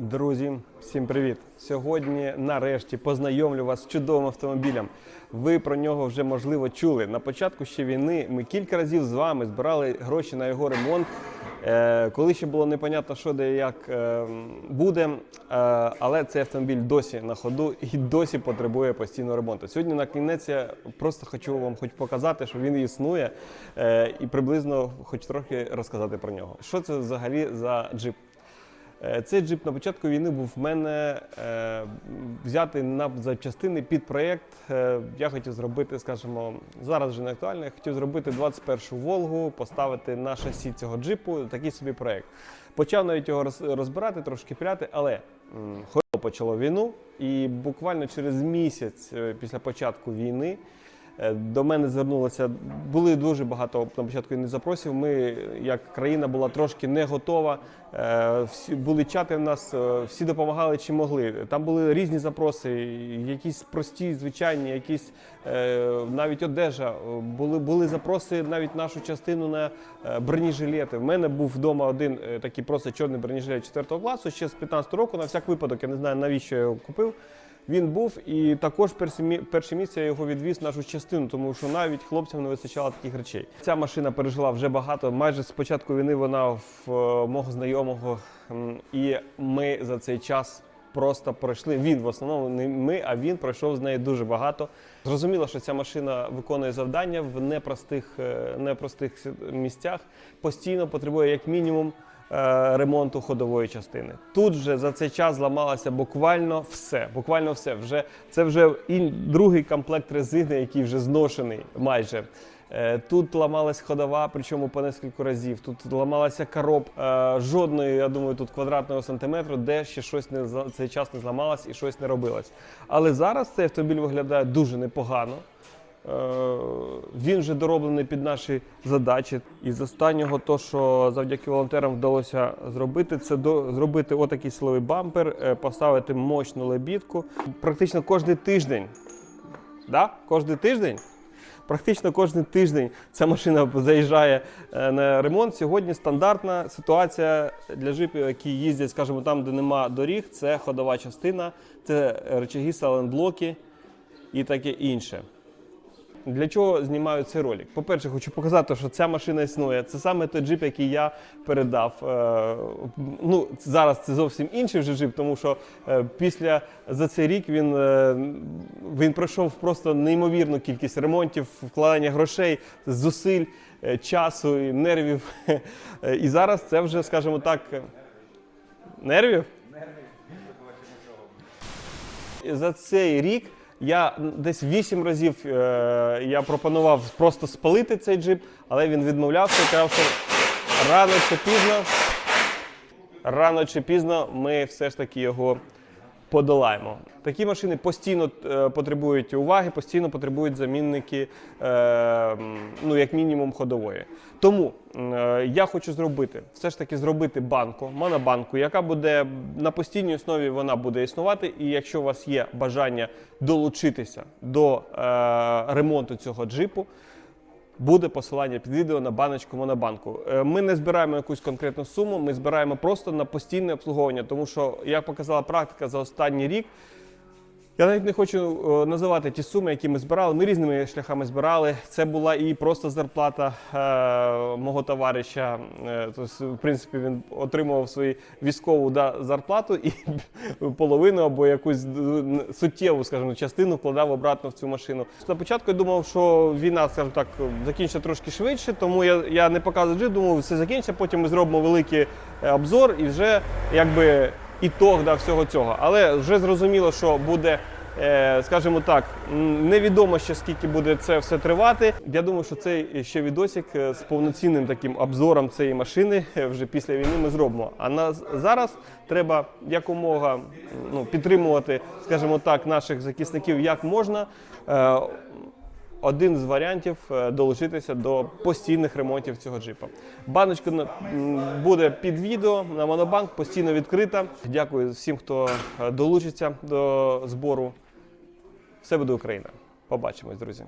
Друзі, всім привіт! Сьогодні нарешті познайомлю вас з чудовим автомобілем. Ви про нього вже можливо чули. На початку ще війни ми кілька разів з вами збирали гроші на його ремонт. Е, коли ще було непонятно, що де як е, буде, е, але цей автомобіль досі на ходу і досі потребує постійного ремонту. Сьогодні на кінець я просто хочу вам хоч показати, що він існує, і приблизно хоч трохи розказати про нього. Що це взагалі за джип? Е, Цей джип на початку війни був в мене е, взятий на запчастини під проєкт. Е, я хотів зробити, скажімо, зараз вже не актуально. Я хотів зробити 21-шу Волгу, поставити на шасі цього джипу. Такий собі проєкт. Почав навіть його роз- розбирати, трошки піляти, але почало війну, і буквально через місяць після початку війни. Е, До мене звернулося, були дуже багато на початку запросів. Ми, як країна, була трошки не готова. Е, Всі були чати в нас, е, всі допомагали чи могли. Там були різні запроси, якісь прості, звичайні, якісь навіть одежа. Були, були запроси навіть нашу частину на бронежилети. В мене був вдома один такий просто чорний бронежилет 4 класу, ще з 15 року, на всяк випадок. Я не знаю, навіщо я його купив. Він був і також перші, мі- перші я його відвіз нашу частину, тому що навіть хлопцям не вистачало таких речей. Ця машина пережила вже багато. Майже з початку війни вона в е, мого знайомого, і ми за цей час. Просто пройшли. Він в основному не ми, а він пройшов з нею дуже багато. Зрозуміло, що ця машина виконує завдання в непростих, е, непростих місцях. Постійно потребує як мінімум ремонту ходової частини. Тут вже за цей час зламалося буквально все. Буквально все. Вже це вже другий комплект резини, який вже зношений майже. Е, Тут ламалась ходова, причому по нескільки разів. Тут ламалася короб. Е, Жодної, я думаю, тут квадратного сантиметру, де ще щось не цей час не зламалось і щось не робилось. Але зараз цей автомобіль виглядає дуже непогано. Е, Він вже дороблений під наші задачі. І з останнього, то, що завдяки волонтерам вдалося зробити, це до, зробити отакий силовий бампер, е, поставити мощну лебідку. Практично кожен тиждень. Да? Кожен тиждень? Практично кожен тиждень ця машина заїжджає е, на ремонт. Сьогодні стандартна ситуація для джипів, які їздять, скажімо, там, де нема доріг, це ходова частина, це речаги, саленблоки і таке інше. Для чого знімаю цей ролик? По-перше, хочу показати, що ця машина існує. Це саме той джип, який я передав. Е, Ну, зараз це зовсім інший вже джип, тому що е, після за цей рік він, е, він пройшов просто неймовірну кількість ремонтів, вкладання грошей, зусиль, часу і нервів. І зараз це вже, скажімо так, е, нервів? За цей рік я десь вісім разів е, я пропонував просто спалити цей джип, але він відмовлявся і казав, що рано чи пізно, рано чи пізно ми все ж таки його подолаємо. Такі машини постійно е, потребують уваги, постійно потребують замінники, е, ну як мінімум, ходової. Тому е, я хочу зробити, все ж таки зробити банку, монобанку, яка буде на постійній основі вона буде існувати. І якщо у вас є бажання долучитися до ремонту цього джипу, буде посилання під відео на баночку Монобанку. Е, Ми не збираємо якусь конкретну суму, ми збираємо просто на постійне обслуговування, тому що, як показала практика за останній рік, я навіть не хочу е, називати ті суми, які ми збирали. Ми різними шляхами збирали. Це була і просто зарплата е, мого товариша. Тобто, в принципі, він отримував свою військову да, зарплату і половину або якусь суттєву, скажімо, частину вкладав обратно в цю машину. На початку я думав, що війна, скажімо так, закінчиться трошки швидше, тому я, я не показую джип, думав, все закінчиться. Потім ми зробимо великий обзор і вже якби ітог да, всього цього. Але вже зрозуміло, що буде, е, скажімо так, невідомо ще скільки буде це все тривати. Я думаю, що цей ще відосик е, з повноцінним таким обзором цієї машини е, вже після війни ми зробимо. А на зараз треба якомога ну, підтримувати, скажімо так, наших захисників як можна. Один з варіантів е, долучитися до постійних ремонтів цього джипа. Баночка буде під відео на Монобанк, постійно відкрита. Дякую всім, хто е, долучиться до збору. Все буде Україна. Побачимось, друзі.